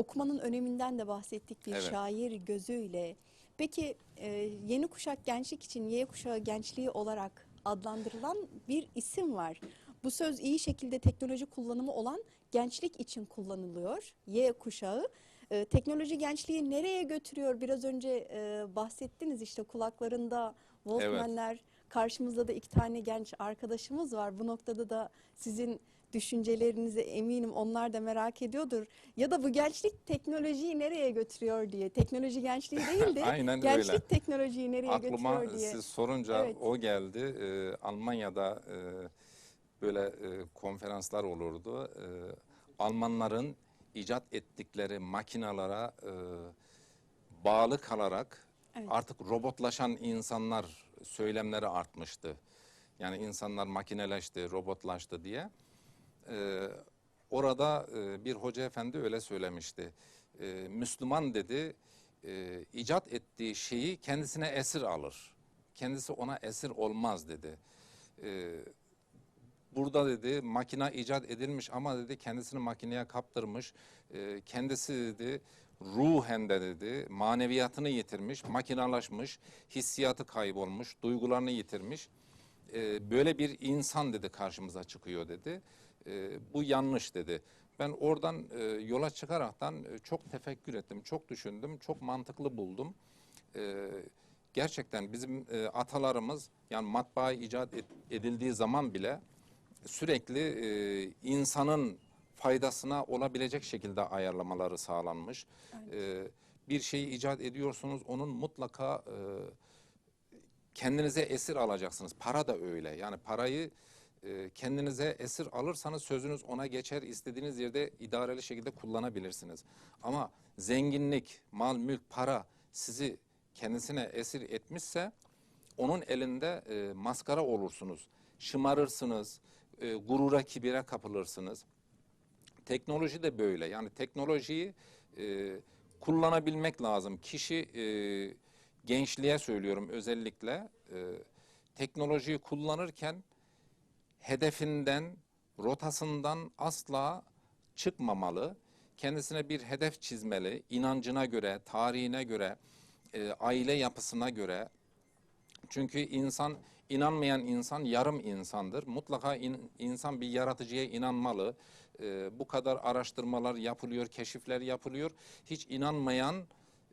okumanın öneminden de bahsettik bir Evet. şair gözüyle. Peki e, yeni kuşak gençlik için Y kuşağı gençliği olarak adlandırılan bir isim var. Bu söz iyi şekilde teknoloji kullanımı olan gençlik için kullanılıyor. Y kuşağı. E, teknoloji gençliği nereye götürüyor? Biraz önce e, bahsettiniz işte kulaklarında Walkman'ler. Karşımızda da iki tane genç arkadaşımız var. Bu noktada da sizin düşüncelerinizi eminim onlar da merak ediyordur. Ya da bu gençlik teknolojiyi nereye götürüyor diye. Teknoloji gençliği değil de Aynen gençlik öyle. teknolojiyi nereye Aklıma götürüyor diye. siz sorunca Evet. o geldi. Ee, Almanya'da e, böyle e, konferanslar olurdu. E, Almanların icat ettikleri makinalara e, bağlı kalarak Evet. artık robotlaşan insanlar söylemleri artmıştı. Yani insanlar makineleşti, robotlaştı diye. Ee, orada e, bir hoca efendi öyle söylemişti. Ee, Müslüman dedi, e, icat ettiği şeyi kendisine esir alır. Kendisi ona esir olmaz dedi. Ee, burada dedi makina icat edilmiş ama dedi kendisini makineye kaptırmış. Ee, kendisi dedi ruhen de dedi maneviyatını yitirmiş, makinalaşmış, hissiyatı kaybolmuş, duygularını yitirmiş. Ee, böyle bir insan dedi karşımıza çıkıyor dedi. Ee, bu yanlış dedi. Ben oradan e, yola çıkaraktan e, çok tefekkür ettim, çok düşündüm, çok mantıklı buldum. Ee, gerçekten bizim e, atalarımız yani matbaa icat edildiği zaman bile sürekli e, insanın faydasına olabilecek şekilde ayarlamaları sağlanmış. E, bir şeyi icat ediyorsunuz, onun mutlaka e, kendinize esir alacaksınız. Para da öyle. Yani parayı e, kendinize esir alırsanız sözünüz ona geçer. istediğiniz yerde idareli şekilde kullanabilirsiniz. Ama zenginlik, mal, mülk, para sizi kendisine esir etmişse onun elinde e, maskara olursunuz. Şımarırsınız, e, gurura, kibire kapılırsınız. Teknoloji de böyle. Yani teknolojiyi e, kullanabilmek lazım. Kişi e, gençliğe söylüyorum özellikle e, teknolojiyi kullanırken hedefinden, rotasından asla çıkmamalı. Kendisine bir hedef çizmeli. inancına göre, tarihine göre, e, aile yapısına göre, çünkü insan inanmayan insan yarım insandır. Mutlaka in- insan bir yaratıcıya inanmalı. Ee, bu kadar araştırmalar yapılıyor, keşifler yapılıyor. Hiç inanmayan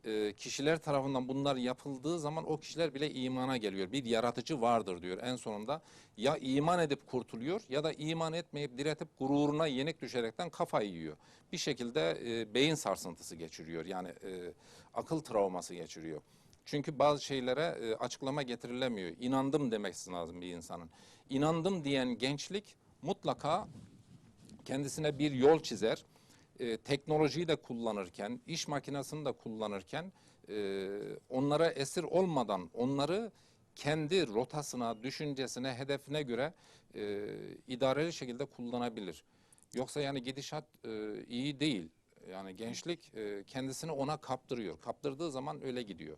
e, kişiler tarafından bunlar yapıldığı zaman o kişiler bile imana geliyor. Bir yaratıcı vardır diyor en sonunda. Ya iman edip kurtuluyor ya da iman etmeyip diretip gururuna yenik düşerekten kafayı yiyor. Bir şekilde e, beyin sarsıntısı geçiriyor. Yani e, akıl travması geçiriyor. Çünkü bazı şeylere e, açıklama getirilemiyor. İnandım demesi lazım bir insanın. İnandım diyen gençlik mutlaka kendisine bir yol çizer. E, teknolojiyi de kullanırken, iş makinesini de kullanırken e, onlara esir olmadan onları kendi rotasına, düşüncesine, hedefine göre e, idareli şekilde kullanabilir. Yoksa yani gidişat e, iyi değil. Yani gençlik e, kendisini ona kaptırıyor. Kaptırdığı zaman öyle gidiyor.